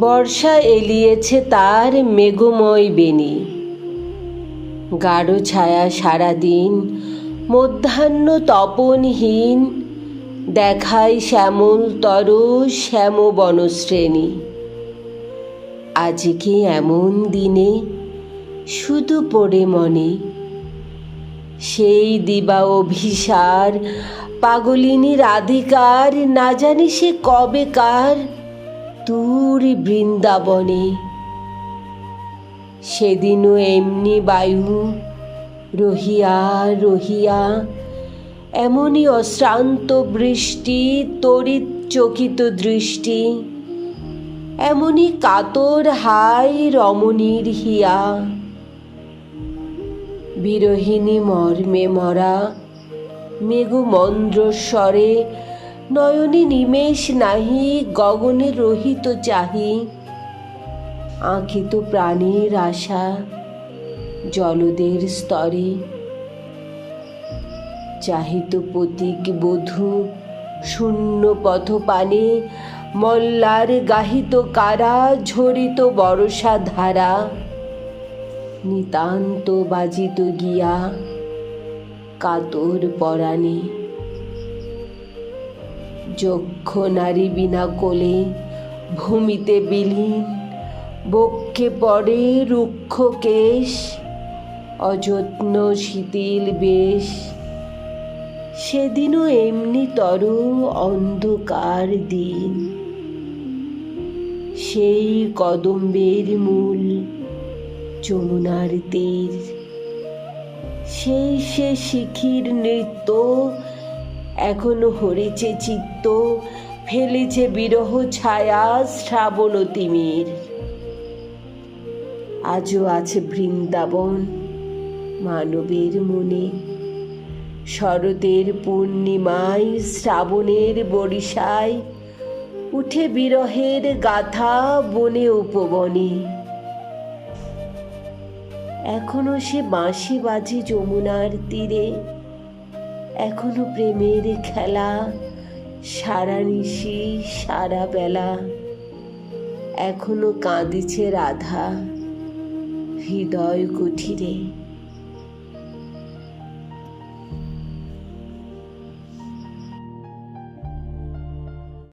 বর্ষা এলিয়েছে তার মেঘময় বেনি গাঢ় ছায়া সারাদিন মধ্যাহ্ন তপনহীন দেখায় শ্যামল তর শ্যাম বনশ্রেণী। আজকে এমন দিনে শুধু পড়ে মনে? সেই দিবা অভিসার পাগলিনী রাধিকার, না জানি সে কবে কার, দূর বৃন্দাবনে। সেদিনও এমনি বায়ু রহিয়া রহিয়া, এমনই অশ্রান্ত বৃষ্টি, তড়িৎ চকিত দৃষ্টি, এমনই কাতর হাই রমণীর হিয়া। বিরহিণী মর্মে মরা মেঘু মন্দ্রস্বরে নয়নে নিমেষ নাহি, গগনে রহিত চাহি। আঁকিত প্রাণীর আশা, জলদের স্তরে। চাহিত পতিক বধূ, শূন্য পথ পানে মল্লার গাহিত কারা, ঝরিত বরষা ধারা নিতান্ত বাজিত গিয়া কাতর পরাণে। যক্ষ নারী বিনা কোলে ভূমিতে বিলীন, বক্ষে পড়ে রুক্ষ কেশ, অযত্ন শিথিল বেশ। সেদিনও এমনি তর অন্ধকার দিন। সেই কদম্বের মূল যমুনার তীর। সেই সে শিখির নৃত্য এখনও হরেছে চিত্ত, ফেলেছে বিরহ ছায়া শ্রাবণ তিমির। আজও আছে বৃন্দাবন মানবের মনে। শরতের পূর্ণিমায়, শ্রাবণের বরিশায়, উঠে বিরহের গাথা বনে উপবনে। এখনও সে বাঁশি বাজে যমুনার তীরে, এখনও প্রেমের খেলা, সারা নিশি, সারা বেলা, এখনও কাঁদিছে রাধা হৃদয় কুঠিরে।